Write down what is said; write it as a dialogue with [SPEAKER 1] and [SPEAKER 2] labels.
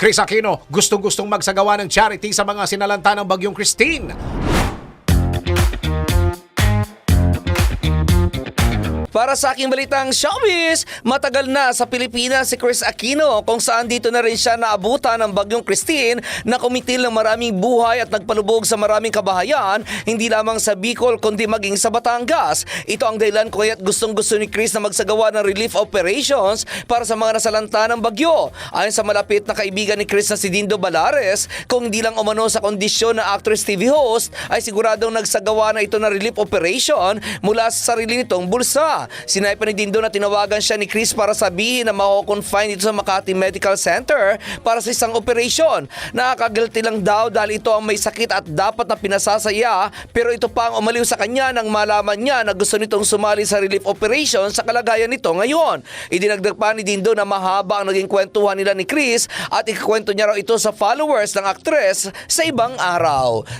[SPEAKER 1] Chris Aquino, gustong-gustong magsagawa ng charity sa mga sinalanta ng Bagyong Christine.
[SPEAKER 2] Para sa aking balitang showbiz, matagal na sa Pilipinas si Chris Aquino kung saan dito na rin siya naabutan ng bagyong Christine na kumitil ng maraming buhay at nagpalubog sa maraming kabahayan, hindi lamang sa Bicol kundi maging sa Batangas. Ito ang dahilan ko kaya't gustong gusto ni Chris na magsagawa ng relief operations para sa mga nasalanta ng bagyo. Ayon sa malapit na kaibigan ni Chris na si Dindo Balares, kung hindi lang umano sa kondisyon na actress TV host, ay siguradong nagsagawa na ito ng relief operation mula sa sarili nitong bulsa. Sinay pa ni Dindo na tinawagan siya ni Chris para sabihin na mako-confine dito sa Makati Medical Center para sa isang operation. Nakakagilty lang daw dahil ito ang may sakit at dapat na pinasasaya pero ito pa ang umaliw sa kanya nang malaman niya na gusto nitong sumali sa relief operation sa kalagayan nito ngayon. Idinagdag pa ni Dindo na mahaba ang naging kwentuhan nila ni Chris at ikikwento niya raw ito sa followers ng aktres sa ibang araw.